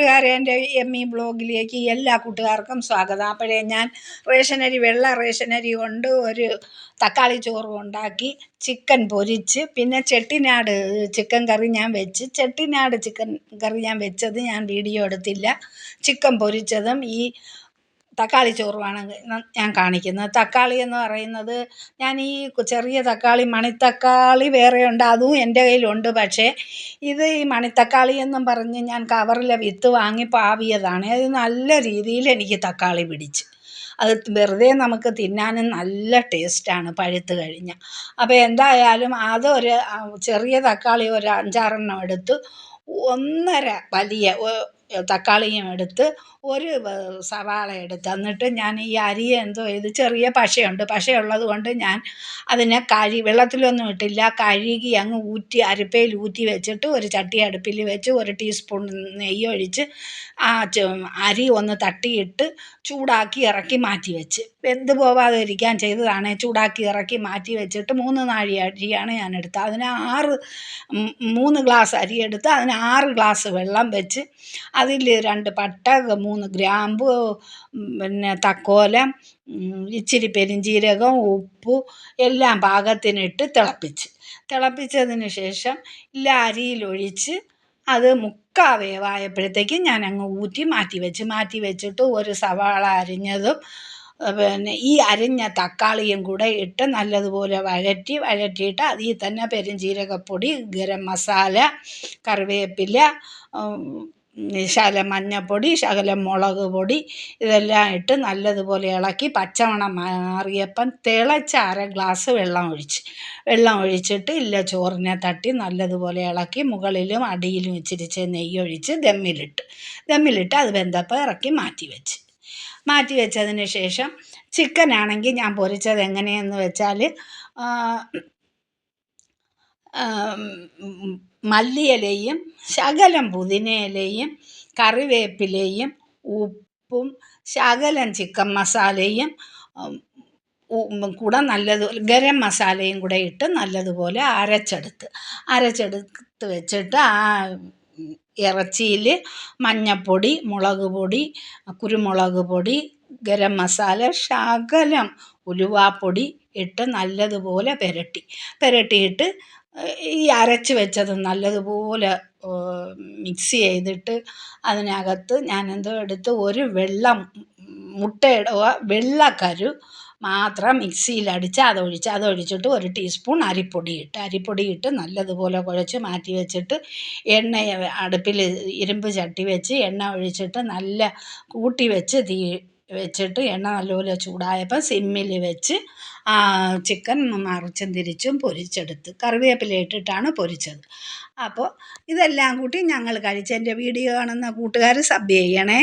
കൂട്ടുകാരെ എന്റെ M E ബ്ലോഗിലേക്ക് എല്ലാ കൂട്ടുകാർക്കും സ്വാഗതം. അപ്പോഴേ ഞാൻ റേഷനരി വെള്ള റേഷനരി കൊണ്ട് ഒരു തക്കാളി ചോറും ഉണ്ടാക്കി ചിക്കൻ പൊരിച്ച് പിന്നെ ചെട്ടിനാട് ചിക്കൻ കറി ഞാൻ വെച്ച് ചെട്ടിനാട് ചിക്കൻ കറി ഞാൻ വെച്ചത് ഞാൻ വീഡിയോ എടുത്തില്ല. ചിക്കൻ പൊരിച്ചതും ഈ തക്കാളി ചോറുമാണ് ഞാൻ കാണിക്കുന്നത്. തക്കാളി എന്ന് പറയുന്നത് ഞാൻ ഈ ചെറിയ തക്കാളി മണിത്തക്കാളി വേറെയുണ്ട് അതും എന്റെ കയ്യിലുണ്ട്. പക്ഷേ ഇത് ഈ മണിത്തക്കാളി എന്നും പറഞ്ഞ് ഞാൻ കവറിലെ വിത്ത് വാങ്ങി പാവിയതാണ്. അത് നല്ല രീതിയിൽ എനിക്ക് തക്കാളി പിടിച്ച്. അത് വെറുതെ നമുക്ക് തിന്നാനും നല്ല ടേസ്റ്റാണ് പഴുത്ത് കഴിഞ്ഞാൽ. അപ്പോൾ എന്തായാലും അതൊരു ചെറിയ തക്കാളി ഒരു അഞ്ചാറെണ്ണം എടുത്ത് ഒന്നര വലിയ തക്കാളിയും എടുത്ത് ഒരു സവാള എടുത്ത്. എന്നിട്ട് ഞാൻ ഈ അരി എന്തോ ഇത് ചെറിയ പശയുണ്ട്. പശയുള്ളത് കൊണ്ട് ഞാൻ അതിനെ കഴി വെള്ളത്തിലൊന്നും ഇട്ടില്ല. കഴുകി അങ്ങ് ഊറ്റി അരിപ്പയിൽ ഊറ്റി വെച്ചിട്ട് ഒരു ചട്ടി അടുപ്പിൽ വെച്ച് ഒരു ടീസ്പൂൺ നെയ്യൊഴിച്ച് ആ അരി ഒന്ന് തട്ടിയിട്ട് ചൂടാക്കി ഇറക്കി മാറ്റി വെച്ച്. വെന്ത് പോവാതെ ഇരിക്കാൻ ചെയ്തതാണ്. ചൂടാക്കി ഇറക്കി മാറ്റി വെച്ചിട്ട് മൂന്ന് നാഴി അരിയാണ് ഞാൻ എടുത്തത്. അതിന് ആറ് മൂന്ന് ഗ്ലാസ് അരി എടുത്ത് അതിന് ആറ് ഗ്ലാസ് വെള്ളം വെച്ച് അതിൽ രണ്ട് പട്ട മൂന്ന് ഗ്രാമ്പു പിന്നെ തക്കോലം ഇച്ചിരി പെരിഞ്ജീരകം ഉപ്പ് എല്ലാം പാകത്തിനിട്ട് തിളപ്പിച്ച്. തിളപ്പിച്ചതിന് ശേഷം എല്ലാ അരിയിലൊഴിച്ച് അത് മുക്കാ വേവായപ്പോഴത്തേക്കും അങ്ങ് ഊറ്റി മാറ്റി വെച്ച് മാറ്റി വെച്ചിട്ട് ഒരു സവാള അരിഞ്ഞതും പിന്നെ ഈ അരിഞ്ഞ തക്കാളിയും കൂടെ ഇട്ട് നല്ലതുപോലെ വഴറ്റി വഴറ്റിയിട്ട് അതിൽ തന്നെ പെരുംജീരകപ്പൊടി ഗരം മസാല കറിവേപ്പില ശകലം മഞ്ഞൾപ്പൊടി ശകലം മുളക് പൊടി ഇതെല്ലാം ഇട്ട് നല്ലതുപോലെ ഇളക്കി പച്ചമണം മാറിയപ്പം തിളച്ച അര ഗ്ലാസ് വെള്ളം ഒഴിച്ച്. വെള്ളം ഒഴിച്ചിട്ട് ഇല്ല ചോറിനെ തട്ടി നല്ലതുപോലെ ഇളക്കി മുകളിലും അടിയിലും ഇച്ചിരിച്ച് നെയ്യൊഴിച്ച് ദമ്മിലിട്ട്. ദമ്മിലിട്ട് അത് വെന്തപ്പോൾ ഇറക്കി മാറ്റി വെച്ച്. മാറ്റി വെച്ചതിന് ശേഷം ചിക്കൻ ആണെങ്കിൽ ഞാൻ പൊരിച്ചത് എങ്ങനെയെന്ന് വെച്ചാൽ മല്ലിയിലയും ശകലം പുതിനയിലയും കറിവേപ്പിലയും ഉപ്പും ശകലം ചിക്കൻ മസാലയും കൂടെ നല്ലത് ഗരം മസാലയും കൂടെ ഇട്ട് നല്ലതുപോലെ അരച്ചെടുത്ത്. അരച്ചെടുത്ത് വെച്ചിട്ട് ആ ഇറച്ചിയിൽ മഞ്ഞൾപ്പൊടി മുളക് പൊടി കുരുമുളക് പൊടി ഗരം മസാല ശകലം ഉലുവാപ്പൊടി ഇട്ട് നല്ലതുപോലെ പുരട്ടി. പുരട്ടിയിട്ട് ഈ അരച്ച് വെച്ചത് നല്ലതുപോലെ മിക്സ് ചെയ്തിട്ട് അതിനകത്ത് ഞാൻ എന്തോ എടുത്ത് ഒരു വെള്ളം മുട്ടയുടെ കരു മാത്രം മിക്സിയിലടിച്ച് അതൊഴിച്ച് അതൊഴിച്ചിട്ട് ഒരു ടീസ്പൂൺ അരിപ്പൊടി ഇട്ട് അരിപ്പൊടി ഇട്ട് നല്ലതുപോലെ കുഴച്ച് മാറ്റി വെച്ചിട്ട് എണ്ണ അടുപ്പിൽ ഇരുമ്പ് ചട്ടി വെച്ച് എണ്ണ ഒഴിച്ചിട്ട് നല്ല കൂട്ടി വെച്ച് തീ വെച്ചിട്ട് എണ്ണ നല്ലപോലെ ചൂടായപ്പോൾ സിമ്മിൽ വെച്ച് ചിക്കൻ മറിച്ചും തിരിച്ചും പൊരിച്ചെടുത്ത് കറിവേപ്പില ഇട്ടിട്ടാണ് പൊരിച്ചത്. അപ്പോൾ ഇതെല്ലാം കൂട്ടി ഞങ്ങൾ കഴിച്ച് എന്റെ വീഡിയോ കാണുന്ന കൂട്ടുകാർ സബ് ചെയ്യണേ.